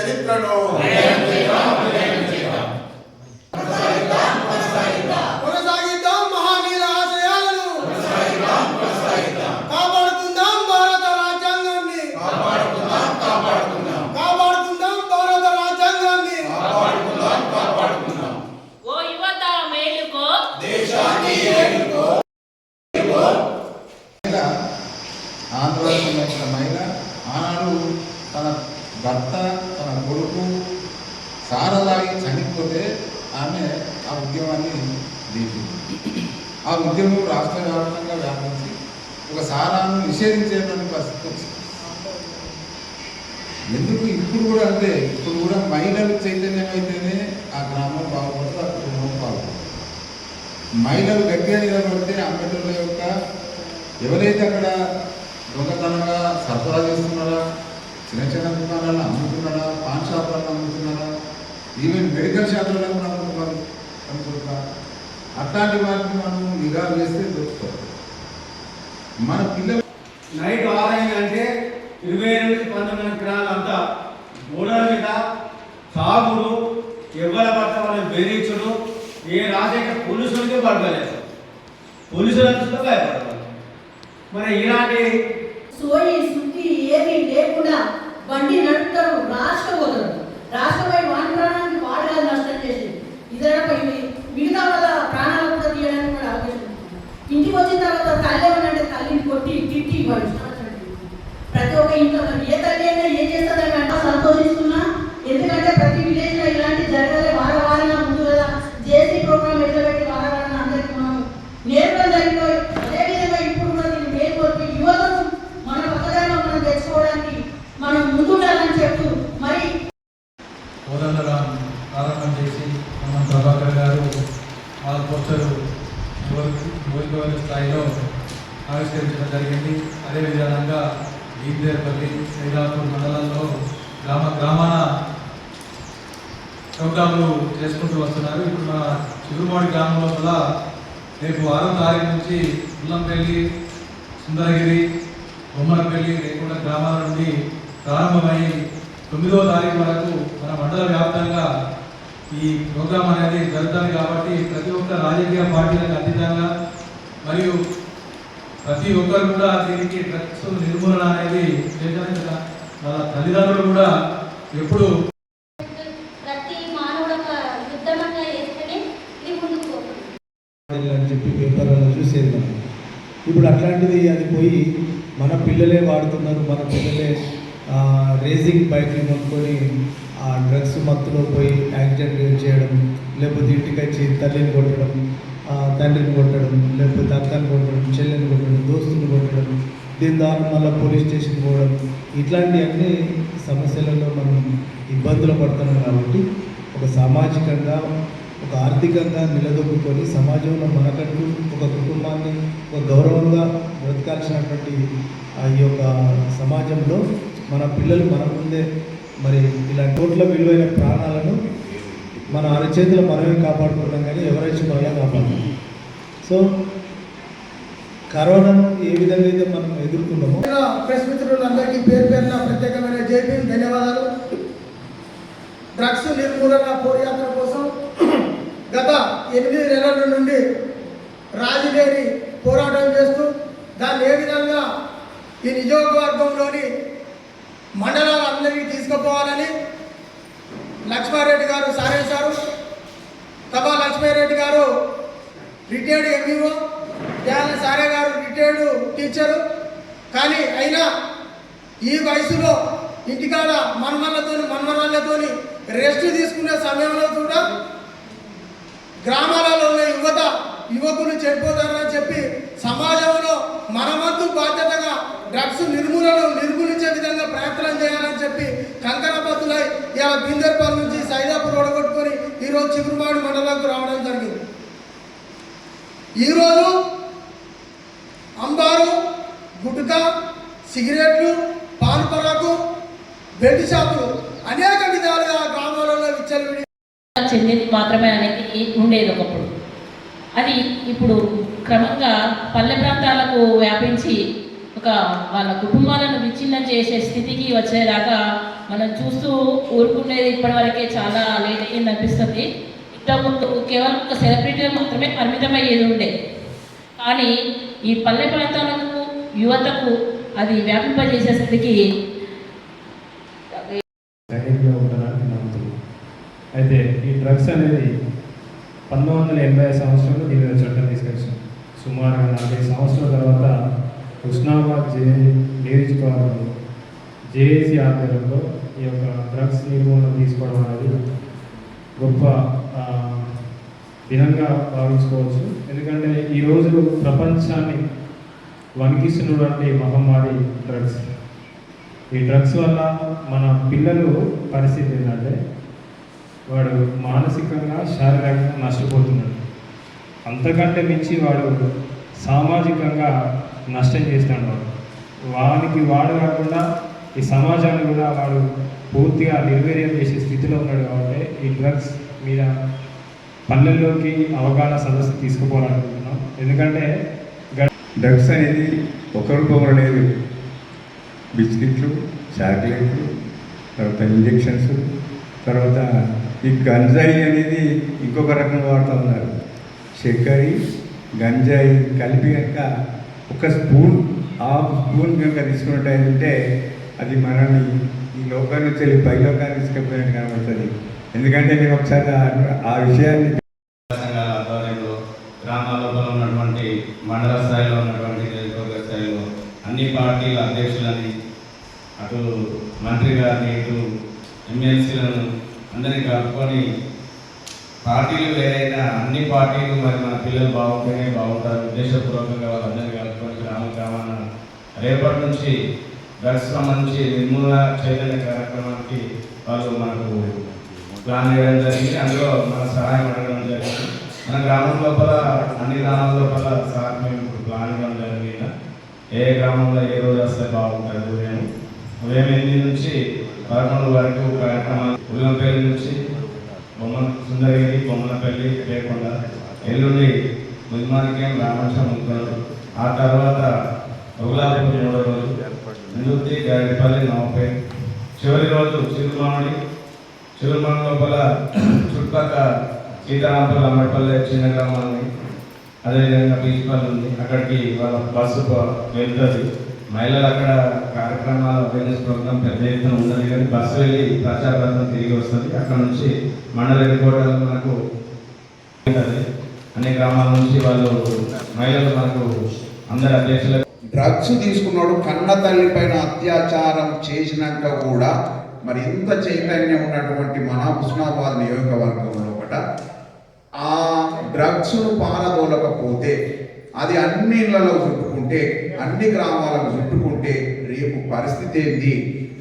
చరిత్రను. కొనసాగిద్దాం మహానీయుల ఆశయాలను. కాపాడుకుందాం భారత రాజ్యాంగాన్ని. కాపాడుకుందాం భారత రాజ్యాంగాన్ని. ఓ యువత మేలుకో. మహిళ ఆంధ్రప్రదేశ్ సంబంధించిన మహిళ ఆనాడు తన భర్త కొడుకు సారలాగి చనిపోతే ఆమె ఆ ఉద్యమాన్ని దిగింది ఆ ఉద్యమం రాష్ట్ర వ్యాప్తంగా వ్యాపించి ఒక సారాను నిషేధించేటువంటి పరిస్థితి వచ్చింది. ఎందుకు ఇప్పుడు కూడా అంటే ఇప్పుడు కూడా మహిళలు చైతన్యమైతేనే ఆ గ్రామం బాగుపడుతుంది ఆ కుటుంబం బాగుపడుతుంది మహిళలు గట్టిగా నిలబడితే అంబేద్కర్ల యొక్క ఎవరైతే అక్కడ దొంగతనంగా సరఫరా చేస్తున్నారా చిన్న చిన్న దుకాణాలను అమ్ముతున్నారా పాన్ షాపులను అమ్ముతున్నారా ఈవెన్ మెడికల్ షాపులలో కూడా అమ్ముతున్నారు అనుకుంటా అట్లాంటి వాటిని మనం నిఘా వేస్తే దొరుకుతారు మన పిల్లలు నైట్ ఆరైంది అంటే ఇరవై ఎనిమిది పంతొమ్మిది గ్రాములు అంతా. గోడల మీద తాగుడు ఎవరి పట్ల వాళ్ళని బెదిరించుడు ఏ రాజకీయ పోలీసులకే పడగలేదు పోలీసులకు కూడా భయపడవాలి మరి ఇలాంటి సోయి బండి నడుపుతారు రాష్ట్రపోతారు రాష్ట్రపై వాడి ప్రాణానికి వాడగా నష్టం చేసింది ఇదొక మిగతా వాళ్ళ ప్రాణాలు కూడా తీయడానికి కూడా అవకాశం ఉంది. ఇంటికి వచ్చిన తర్వాత తల్లి ఏమనంటే తల్లిని కొట్టి తిట్టి వాడు ఇష్టం వచ్చినట్టు. ప్రతి ఒక్క ఇంట్లో ఏ తల్లి అయినా ఏం చేస్తుందని అంటే సంతోషిస్తున్నా ఎందుకంటే ప్రతి విలేజ్లో ఇలాంటి జరగాలి వార వారంగా ముందు కదా జేసీ ప్రోగ్రామ్ ఎట్లా పెట్టి వార వారంగా అందరికి మనం నేర్పడం జరిగిపోయి అదేవిధంగా ఇప్పుడు కూడా దీన్ని మేల్కొల్పి యువతను మన పక్కదారిలో మనం తెచ్చుకోవడానికి మనం ముందుండాలని చెప్తూ మరి కోదండరాం ప్రారంభం చేసి మన ప్రభాకర్ గారు వాళ్ళ పోస్టర్ నియోజకవర్గ స్థాయిలో ఆవిష్కరించడం జరిగింది అదేవిధంగా గీదేపల్లి సైదాపూర్ మండలంలో గ్రామ గ్రామాన ప్రోగ్రాంలు చేసుకుంటూ వస్తున్నారు. ఇప్పుడు మన చిగురుమాడి గ్రామం లోపల రేపు ఆరో తారీఖు నుంచి ఉల్లంపల్లి సుందరగిరి బొమ్మలపల్లి రేకుండా గ్రామాల నుండి ప్రారంభమై తొమ్మిదో తారీఖు వరకు మన మండల వ్యాప్తంగా ఈ ప్రోగ్రాం అనేది జరుగుతుంది కాబట్టి ప్రతి ఒక్క రాజకీయ పార్టీలకు అతీతంగా మరియు ప్రతి ఒక్కరు కూడా దీనికి డ్రగ్స్ నిర్మూలన అనేది చేయాలని మన తల్లిదండ్రులు కూడా ఎప్పుడు ప్రతి మానవుడు ఒక యుద్ధమంగా వేస్తేనే ఇది ముందుకు పోతుంది అని చెప్పి పేపర్లలో చేద్దాం మనం ఇప్పుడు అట్లాంటిది అది పోయి మన పిల్లలే వాడుతున్నారు మన పిల్లలే రేసింగ్ బైక్లు కొనుక్కొని ఆ డ్రగ్స్ మత్తులో పోయి యాక్సిడెంట్ చేయడం లేకపోతే ఇంటికి వచ్చి తల్లిని కొట్టడం తండ్రిని కొట్టడం లేకపోతే అక్కని కొట్టడం చెల్లెని కొట్టడం దోస్తుని కొట్టడం దీని ద్వారా మళ్ళీ పోలీస్ స్టేషన్ పోవడం ఇట్లాంటివన్నీ సమస్యలలో మనం ఇబ్బందులు పడుతున్నాం కాబట్టి ఒక సామాజికంగా ఒక ఆర్థికంగా నిలదొక్కుని సమాజంలో మనకంటూ ఒక కుటుంబాన్ని ఒక గౌరవంగా బ్రతకాల్సినటువంటి ఆ ఈ యొక్క సమాజంలో మన పిల్లలు మన ముందే మరి ఇలా కోట్ల విలువైన ప్రాణాలను మన అరచేతులు మనమే కాపాడుకుంటాం కానీ ఎవరైతే మనమే కాపాడుతాం సో కరోనాను ఏ విధంగా అయితే మనం ఎదుర్కొన్నామో ప్రెస్ మిత్రులందరికీ పేరు పేరున ప్రత్యేకమైన జైపీ ధన్యవాదాలు. డ్రగ్స్ నిర్మూలన పోరాటం కోసం గత ఎనిమిది నెలల నుండి రాజీలేని పోరాటం చేస్తూ దాన్ని ఏ విధంగా ఈ నియోజకవర్గంలోని మండలాలందరికీ తీసుకుపోవాలని లక్ష్మారెడ్డి గారు సారేశారు. తబా లక్ష్మారెడ్డి గారు రిటైర్డ్ ఎంఈఓ ధ్యాన సారే గారు రిటైర్డ్ టీచరు. కానీ అయినా ఈ వయసులో ఇంటికాడ మన్మన్లతో మన్మరాళ్ళతోని రెస్ట్ తీసుకునే సమయంలో కూడా గ్రామాలలో ఉన్న యువత యువకులు చెడిపోతారని చెప్పి సమాజంలో మనమంతు బాధ్యతగా డ్రగ్స్ నిర్మూలన నిర్మూలించే విధంగా ప్రయత్నం చేయాలని చెప్పి కంకణపత్తులై ఇలా బిందర్పల్లి నుంచి సైదాపూర్ ఓడగొట్టుకొని ఈరోజు చిగురుమాడి మండలంకు రావడం జరిగింది. ఈరోజు అంబారు గుట్కా సిగరెట్లు పాలు పరాకు బెడ్ షాపులు చెందింది మాత్రమే అనేది ఉండేది ఒకప్పుడు. అది ఇప్పుడు క్రమంగా పల్లె ప్రాంతాలకు వ్యాపించి ఒక వాళ్ళ కుటుంబాలను విచ్ఛిన్నం చేసే స్థితికి వచ్చేదాకా మనం చూస్తూ ఊరుకునేది ఇప్పటివరకే చాలా లేట్ అయ్యింది అనిపిస్తుంది ఇంతకుముందు కేవలం ఒక సెలబ్రిటీ మాత్రమే పరిమితమయ్యేది ఉండే. కానీ ఈ పల్లె ప్రాంతాలకు యువతకు అది వ్యాపింపజేసేసరికి స్థితికి అయితే ఈ డ్రగ్స్ అనేది పంతొమ్మిది వందల ఎనభై సంవత్సరంలో దీని మీద చట్టం తీసుకొచ్చాం సుమారుగా నలభై సంవత్సరాల తర్వాత హుస్నాబాద్ జే నియోజకవర్గంలో జేఏసీ ఆధ్వర్యంలో ఈ యొక్క డ్రగ్స్ నిర్మూలన తీసుకోవడం అనేది గొప్ప దినంగా భావించుకోవచ్చు. ఎందుకంటే ఈ రోజు ప్రపంచాన్ని వణికిస్తున్నటువంటి మహమ్మారి డ్రగ్స్ ఈ డ్రగ్స్ వల్ల మన పిల్లలు పరిస్థితి ఏంటంటే వాడు మానసికంగా శారీరకంగా నష్టపోతున్నాడు. అంతకంటే మించి వాడు సామాజికంగా నష్టం చేస్తాడు వాడు. వానికి వాడు కాకుండా ఈ సమాజాన్ని కూడా వాడు పూర్తిగా నిర్వీర్యం చేసే స్థితిలో ఉన్నాడు కాబట్టి ఈ డ్రగ్స్ మీద పల్లెల్లోకి అవగాహన సదస్సు తీసుకుపోవాలనుకుంటున్నాం. ఎందుకంటే డ్రగ్స్ అనేది ఒకరికొకరు లేదు. బిస్కెట్లు చాక్లెట్లు తర్వాత ఇంజెక్షన్స్ తర్వాత ఈ గంజాయి అనేది ఇంకొక రకంగా వాడుతూ ఉన్నారు. చక్కెర గంజాయి కలిపి కనుక ఒక స్పూన్ హాఫ్ స్పూన్ కనుక తీసుకున్నట్టయితే అది మనల్ని ఈ లోకాన్ని నుంచి వెళ్ళి పై లోకాన్ని తీసుకుపోయినట్టు కనబడుతుంది. ఎందుకంటే నేను ఒకసారి ఆ- విషయాన్ని ఆధ్వర్యంలో గ్రామాలలో ఉన్నటువంటి మండల స్థాయిలో ఉన్నటువంటి నియోజకవర్గ స్థాయిలో అన్ని పార్టీల అధ్యక్షులని అటు మంత్రి గారిని ఇటు ఎమ్మెల్సీలను అందరినీ కలుపుకొని పార్టీలు వేరైనా అన్ని పార్టీలు మరి మన పిల్లలు బాగుంటేనే బాగుంటారు. ఉద్దేశపూర్వకంగా వాళ్ళందరినీ కలుపుకొని గ్రామ గ్రామాన రేపటి నుంచి డ్రగ్స్ సంబంధించి నిర్మూలన చైతన్య కార్యక్రమానికి వాళ్ళు మనకు ప్లాన్ వేయడం జరిగింది. అందులో మన సహాయం అడగడం జరిగింది. మన గ్రామం లోపల అన్ని గ్రామాల లోపల సార్ మేము ఇప్పుడు ప్లాన్ ఇవ్వడం జరిగింది. ఏ గ్రామంలో ఏ రోజు వస్తే బాగుంటుంది ఉదయం ఉదయం ఎనిమిది నుంచి పదకొండు వరకు కార్యక్రమాలు ఉల్లంపల్లి నుంచి బొమ్మ సుందరగిరి బొమ్మలపల్లి లేకుండా ఎల్లుండి ముజ్మానికేం రామకృష్ణ ముగ్గురు ఆ తర్వాత ఉగులాపూర్ మూడో రోజు నిందుర్తి గారిపల్లి నలభై చివరి రోజు చిరుమామిడి. చిరుమాన లోపల చుట్టుపక్కల సీతారాంపల్లి అమ్మడిపల్లి చిన్న గ్రామాన్ని అదేవిధంగా బీచ్ పల్లి ఉంది. అక్కడికి వాళ్ళ బస్సు వెళ్తుంది. మహిళలు అక్కడ కార్యక్రమాలు అవేర్నెస్ ప్రోగ్రామ్ పెద్ద ఎత్తున ఉన్నది కానీ బస్సు వెళ్ళి ప్రచారం తిరిగి వస్తుంది. అక్కడ నుంచి మండల హెడ్ మనకు అనే అన్ని గ్రామాల నుంచి వాళ్ళు మహిళలు మనకు అందరి అధ్యక్షులు డ్రగ్స్ తీసుకున్నాడు. కన్న తల్లి పైన అత్యాచారం చేసినాక కూడా మరి ఇంత చైతన్యం ఉన్నటువంటి మన హుస్నాబాద్ నియోజకవర్గంలో ఒకట ఆ డ్రగ్స్ పారదోలకపోతే అది అన్ని ఇళ్ళలో చుట్టుకుంటే అన్ని గ్రామాలకు చుట్టుకుంటే రేపు పరిస్థితి ఏంది?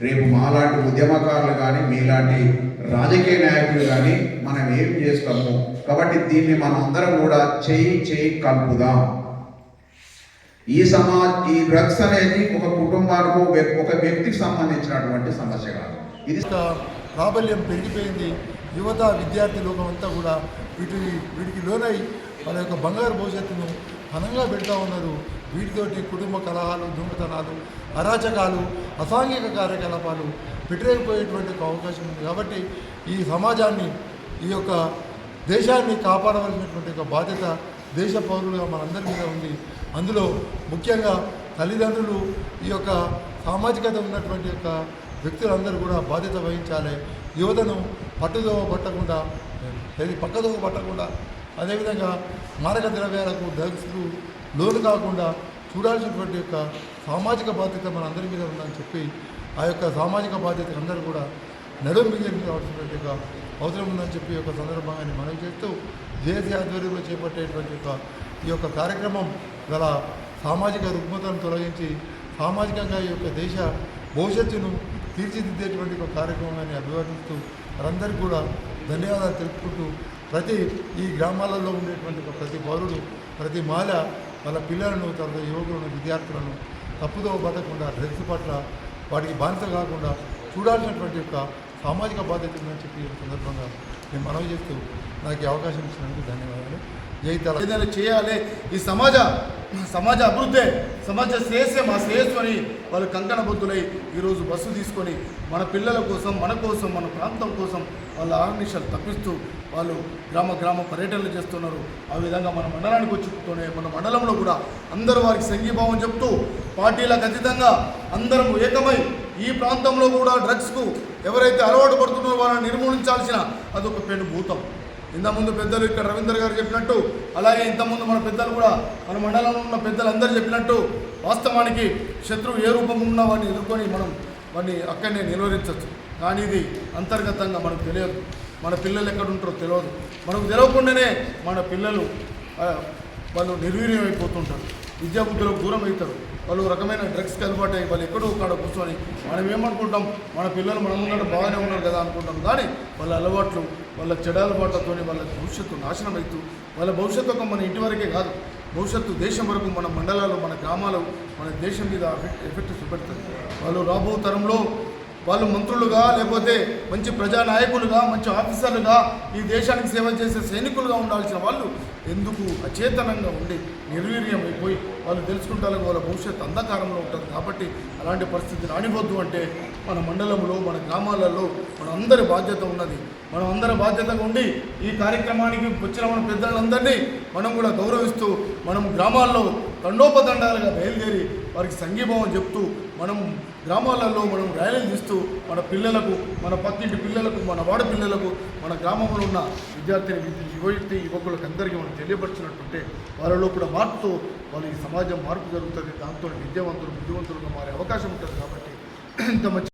రేపు మాలాంటి ఉద్యమకారులు కానీ మీలాంటి రాజకీయ నాయకులు కానీ మనం ఏం చేస్తాము? కాబట్టి దీన్ని మనం అందరం కూడా చేయి చేయి కలుపుదాం. ఈ సమా ఈ డ్రగ్స్ అనేది ఒక కుటుంబానికి ఒక వ్యక్తికి సంబంధించినటువంటి సమస్య కాదు. ఇది ప్రాబల్యం పెరిగిపోయింది. యువత విద్యార్థి లోకం అంతా కూడా వీటి వీటికి లోనై వాళ్ళ యొక్క బంగారు భవిష్యత్తును ఘనంగా పెడతా ఉన్నారు. వీటితోటి కుటుంబ కలహాలు దొంగతనాలు అరాచకాలు అసాంఘిక కార్యకలాపాలు పెట్టలేకపోయేటువంటి ఒక అవకాశం ఉంది. కాబట్టి ఈ సమాజాన్ని ఈ యొక్క దేశాన్ని కాపాడవలసినటువంటి ఒక బాధ్యత దేశ పౌరులుగా మనందరి మీద ఉంది. అందులో ముఖ్యంగా తల్లిదండ్రులు ఈ యొక్క సామాజికత ఉన్నటువంటి యొక్క వ్యక్తులందరూ కూడా బాధ్యత వహించాలి. యువతను పట్టుదోవ పట్టకుండా పక్కదోవ పట్టకుండా అదేవిధంగా మారక ద్రవ్యాలకు డ్రగ్స్కు లోను కాకుండా చూడాల్సినటువంటి యొక్క సామాజిక బాధ్యత మన అందరి మీద ఉందని చెప్పి ఆ యొక్క సామాజిక బాధ్యత అందరూ కూడా నడుము కావాల్సినటువంటి యొక్క అవసరం ఉందని చెప్పి ఒక సందర్భంగా మనం మనవి చేస్తూ జేఏసీ ఆధ్వర్యంలో చేపట్టేటువంటి యొక్క ఈ యొక్క కార్యక్రమం గల సామాజిక రుగ్మతను తొలగించి సామాజికంగా ఈ యొక్క దేశ భవిష్యత్తును తీర్చిదిద్దేటువంటి ఒక కార్యక్రమాన్ని అభివర్ణిస్తూ వారందరికీ కూడా ధన్యవాదాలు తెలుపుకుంటూ ప్రతి ఈ గ్రామాలలో ఉండేటువంటి ప్రతి పౌరుడు ప్రతి మాల వాళ్ళ పిల్లలను తర్వాత యువకులను విద్యార్థులను తప్పుదో పట్టకుండా డ్రగ్స్ పట్ల వాటికి బానిస కాకుండా చూడాల్సినటువంటి యొక్క సామాజిక బాధ్యత ఉందని చెప్పి సందర్భంగా నేను మనవి చేస్తూ నాకు అవకాశం ఇచ్చినందుకు ధన్యవాదాలు. జై తెలంగాణ. ఏదైనా చేయాలి. ఈ సమాజ సమాజ అభివృద్ధే సమాజ శ్రేయస్సే మా శ్రేయస్సు అని వాళ్ళు కంకణబద్ధులై ఈరోజు బస్సు తీసుకొని మన పిల్లల కోసం మన కోసం మన ప్రాంతం కోసం వాళ్ళ ఆర్నిషాలు తప్పిస్తూ వాళ్ళు గ్రామ గ్రామ పర్యటనలు చేస్తున్నారు. ఆ విధంగా మన మండలానికి వచ్చుతూనే మన మండలంలో కూడా అందరూ వారికి సంఘీభావం చెప్తూ పార్టీలకు అతీతంగా అందరం ఏకమై ఈ ప్రాంతంలో కూడా డ్రగ్స్కు ఎవరైతే అలవాటు పడుతున్నారో వాళ్ళని నిర్మూలించాల్సిన అదొక పెను భూతం ఇంతకుముందు పెద్దలు ఇక్కడ రవీందర్ గారు చెప్పినట్టు అలాగే ఇంతకుముందు మన పెద్దలు కూడా మన మండలంలో ఉన్న పెద్దలందరూ చెప్పినట్టు వాస్తవానికి శత్రువు ఏ రూపంలో ఉన్నా వాడిని ఎదుర్కొని మనం వాడిని అక్కడనే నిలువరించవచ్చు కానీ ఇది అంతర్గతంగా మనకు తెలియదు. మన పిల్లలు ఎక్కడ ఉంటారో తెలియదు. మనకు తెలియకుండానే మన పిల్లలు వాళ్ళు నిర్వీర్యం అయిపోతుంటారు విద్యాబుద్ధులకు దూరం అవుతారు. వాళ్ళు రకమైన డ్రగ్స్కి అలవాటు అయ్యి వాళ్ళు ఎక్కడో కాడ కూర్చొని మనం ఏమనుకుంటాం? మన పిల్లలు మన ముందర బాగానే ఉన్నారు కదా అనుకుంటాం. కానీ వాళ్ళ అలవాట్లు వాళ్ళ చెడ అలవాట్లతో వాళ్ళ భవిష్యత్తు నాశనం అవుతూ వాళ్ళ భవిష్యత్తు ఒక మన ఇంటి వరకే కాదు. భవిష్యత్తు దేశం వరకు మన మండలాలు మన గ్రామాలు మన దేశం మీద ఎఫెక్ట్ ఎఫెక్ట్ చూపెడుతుంది వాళ్ళు రాబో తరంలో వాళ్ళు మంత్రులుగా లేకపోతే మంచి ప్రజానాయకులుగా మంచి ఆఫీసర్లుగా ఈ దేశానికి సేవ చేసే సైనికులుగా ఉండాల్సిన వాళ్ళు ఎందుకు అచేతనంగా ఉండి నిర్వీర్యం అయిపోయి వాళ్ళు తెలుసుకుంటారు వాళ్ళ భవిష్యత్తు అంధకారంలో ఉంటుంది కాబట్టి అలాంటి పరిస్థితి రానివద్దు అంటే మన మండలంలో మన గ్రామాలలో మన అందరి బాధ్యత ఉన్నది. మనం అందరి బాధ్యతగా ఉండి ఈ కార్యక్రమానికి వచ్చిన మన పెద్దలందరినీ మనం కూడా గౌరవిస్తూ మనం గ్రామాల్లో తండోపతండాలుగా బయలుదేరి వారికి సంఘీభావం చెప్తూ మనం గ్రామాలలో మనం ర్యాలీలు తీస్తూ మన పిల్లలకు మన పక్కింటి పిల్లలకు మన వాడ పిల్లలకు మన గ్రామంలో ఉన్న విద్యార్థిని యువతి యువకులకు అందరికీ మనం తెలియపరిచినట్టుంటే వాళ్ళలో కూడా మార్పుతో వాళ్ళ ఈ సమాజం మార్పు జరుగుతుంది. దాంతో విద్యావంతులు బుద్ధివంతులుగా మారే అవకాశం ఉంటుంది కాబట్టి ఇంత మంచి